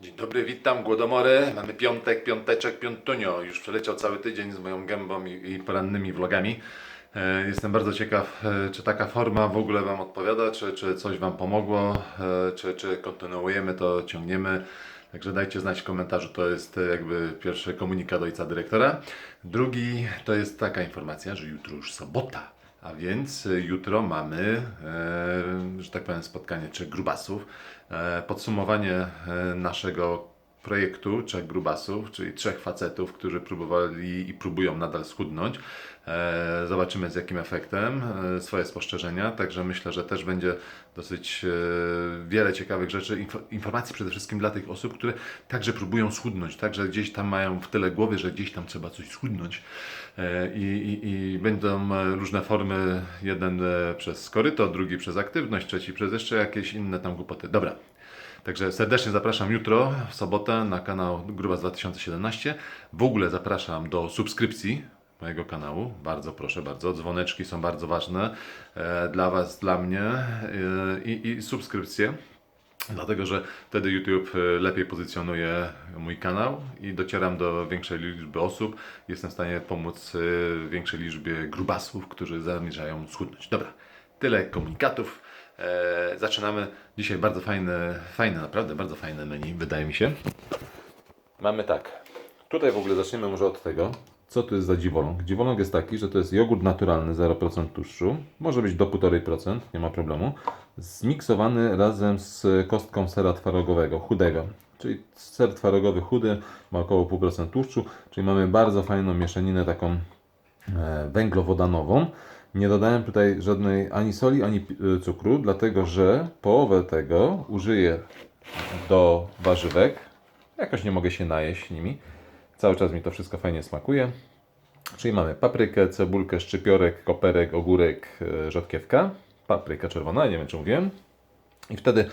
Dzień dobry, witam, Głodomory. Mamy piątek, piąteczek, piątunio. Już przeleciał cały tydzień z moją gębą i, i porannymi vlogami. E, Jestem bardzo ciekaw, e, czy taka forma w ogóle Wam odpowiada, czy, czy coś Wam pomogło, e, czy, czy kontynuujemy to, ciągniemy. Także dajcie znać w komentarzu, to jest e, jakby pierwszy komunikat ojca dyrektora. Drugi to jest taka informacja, że jutro już sobota. A więc y, jutro mamy, e, że tak powiem, spotkanie trzech grubasów. E, podsumowanie e, naszego projektu trzech grubasów, czyli trzech facetów, którzy próbowali i próbują nadal schudnąć. E, zobaczymy z jakim efektem, e, swoje spostrzeżenia. Także myślę, że też będzie dosyć e, wiele ciekawych rzeczy, info, informacji przede wszystkim dla tych osób, które także próbują schudnąć, także gdzieś tam mają w tyle głowy, że gdzieś tam trzeba coś schudnąć. I, i, będą różne formy, jeden przez koryto, drugi przez aktywność, trzeci przez jeszcze jakieś inne tam głupoty. Dobra, Także serdecznie zapraszam jutro, w sobotę, na kanał Grubas 2017. W ogóle zapraszam do subskrypcji mojego kanału. Bardzo proszę, bardzo. Dzwoneczki są bardzo ważne e, dla Was, dla mnie e, i, i subskrypcje. Dlatego, że wtedy YouTube e, lepiej pozycjonuje mój kanał i docieram do większej liczby osób. Jestem w stanie pomóc e, większej liczbie grubasów, którzy zamierzają schudnąć. Dobra, tyle komunikatów. E, zaczynamy. Dzisiaj bardzo fajne, fajne, naprawdę bardzo fajne menu, wydaje mi się. Mamy tak. Tutaj w ogóle zaczniemy może od tego, co to jest za dziwoląg. Dziwoląg jest taki, że to jest jogurt naturalny, 0% tłuszczu. Może być do 1,5%, nie ma problemu. Zmiksowany razem z kostką sera twarogowego, chudego. Czyli ser twarogowy chudy ma około 0,5% tłuszczu, czyli mamy bardzo fajną mieszaninę taką e, węglowodanową. Nie dodałem tutaj żadnej ani soli, ani e, cukru, dlatego że połowę tego użyję do warzywek. Jakoś nie mogę się najeść nimi. Cały czas mi to wszystko fajnie smakuje. Czyli mamy paprykę, cebulkę, szczypiorek, koperek, ogórek, e, rzodkiewka. Papryka czerwona, nie wiem czy mówiłem. I wtedy,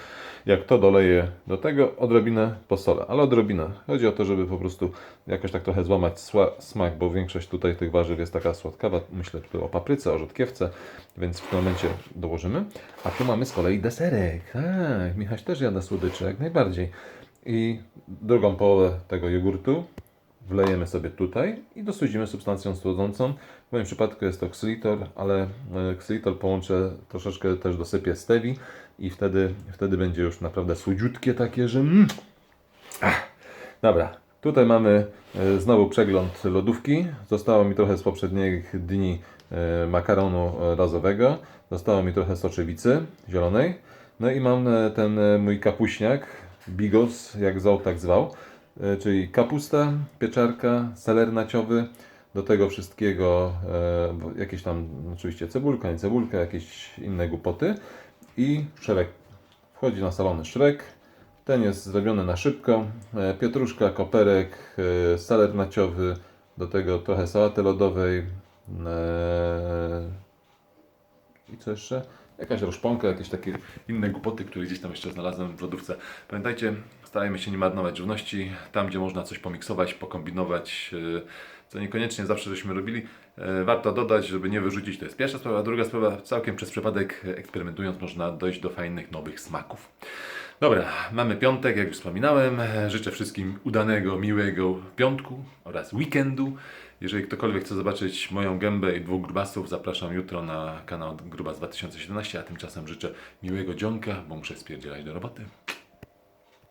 jak to doleję do tego, odrobinę posolę, ale odrobinę. Chodzi o to, żeby po prostu jakoś tak trochę złamać smak, bo większość tutaj tych warzyw jest taka słodkawa. Myślę tu o papryce, o rzodkiewce, więc w tym momencie dołożymy. A tu mamy z kolei deserek. Tak, Michaś też jada słodycze, jak najbardziej. I drugą połowę tego jogurtu wlejemy sobie tutaj i dosudzimy substancją słodzącą. W moim przypadku jest to ksylitol, ale e, ksylitol połączę, troszeczkę też dosypię stewi i wtedy, wtedy będzie już naprawdę słodziutkie takie, że mm. Ach. Dobra, tutaj mamy e, znowu przegląd lodówki. Zostało mi trochę z poprzednich dni e, makaronu razowego. Zostało mi trochę soczewicy zielonej. No i mam e, ten mój kapuśniak, bigos, jak zwał, tak zwał. Czyli kapusta, pieczarka, seler naciowy. Do tego wszystkiego e, jakieś tam, oczywiście cebulka, nie cebulka, jakieś inne głupoty. I szrek. Wchodzi na salony szrek. Ten jest zrobiony na szybko. E, Pietruszka, koperek, e, seler naciowy, do tego trochę sałaty lodowej. e, I co jeszcze? Jakaś rozponka, jakieś takie inne głupoty, które gdzieś tam jeszcze znalazłem w lodówce. Pamiętajcie, starajmy się nie marnować żywności. Tam, gdzie można coś pomiksować, pokombinować, e, co niekoniecznie zawsze żeśmy robili, e, warto dodać, żeby nie wyrzucić. To jest pierwsza sprawa. Druga sprawa, całkiem przez przypadek eksperymentując można dojść do fajnych, nowych smaków. Dobra, mamy piątek, jak już wspominałem. Życzę wszystkim udanego, miłego piątku oraz weekendu. Jeżeli ktokolwiek chce zobaczyć moją gębę i dwóch grubasów, zapraszam jutro na kanał Grubas 2017, a tymczasem życzę miłego dzionka, bo muszę spierdzielać do roboty.